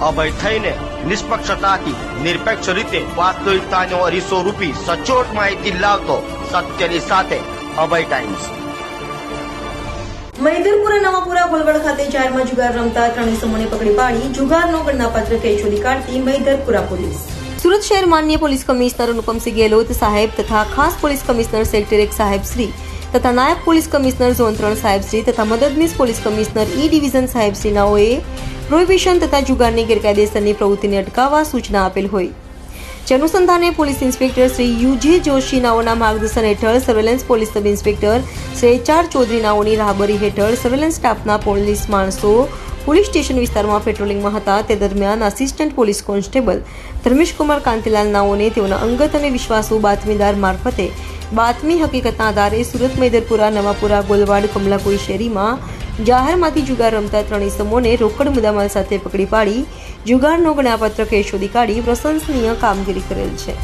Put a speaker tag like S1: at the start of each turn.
S1: અભય થઈને નિષ્પક્ષતાથી, નિરપેક્ષ રીતે વાસ્તવિકતાનો અરીસો રૂપી સચોટ માહિતી લાવતો સત્યની સાથે અભય ટાઈમ્સ
S2: મહેદરપુરા નવાપુરા વલવડ ખાતે જાહેરમાં જુગાર રમતા ત્રણ સમૂહને પકડી પાડી જુગારનો ગણનાપાત્ર કેસ શોધી કાઢતી મહેદરપુરા પોલીસ. સુરત શહેર માન્ય પોલીસ કમિશનર અનુપમસિંહ ગેહલોત સાહેબ તથા ખાસ પોલીસ કમિશનર સેક્ટર એક સાહેબ શ્રી તથા નાયબ પોલીસ કમિશનર ઝોન ત્રણ સાહેબ શ્રી તથા મદદનીશ પોલીસ કમિશનર ઈ ડિવિઝન સાહેબ શ્રીનાઓએ પ્રોહિબિશન તથા જુગારની ગેરકાયદેસરની પ્રવૃત્તિને અટકાવવા સૂચના આપેલ હોય. જે અનુસંધાને police inspector Shri U G Joshi નાઓના માર્ગદર્શન હેઠળ surveillance police sub inspector Shri H R Chaudhary નાઓની રાહબરી હેઠળ સર્વેલન્સ સ્ટાફના પોલીસ માણસો પોલીસ સ્ટેશન વિસ્તારમાં પેટ્રોલિંગમાં હતા. તે દરમિયાન assistant police constable Dharmeshkumar Kantilal નાઓને તેઓના અંગત અને વિશ્વાસુ બાતમીદાર મારફતે બાતમી હકીકતના આધારે સુરત, મૈદરપુરા, નવાપુરા, ગોલવાડ, કમલાપુરી શેરીમાં જાહેરમાંથી જુગાર રમતા ત્રણેય સમૂહને રોકડ મુદ્દામાલ સાથે પકડી પાડી જુગારનો ગણનાપત્ર કેસ શોધી કાઢી પ્રશંસનીય કામગીરી કરેલ છે.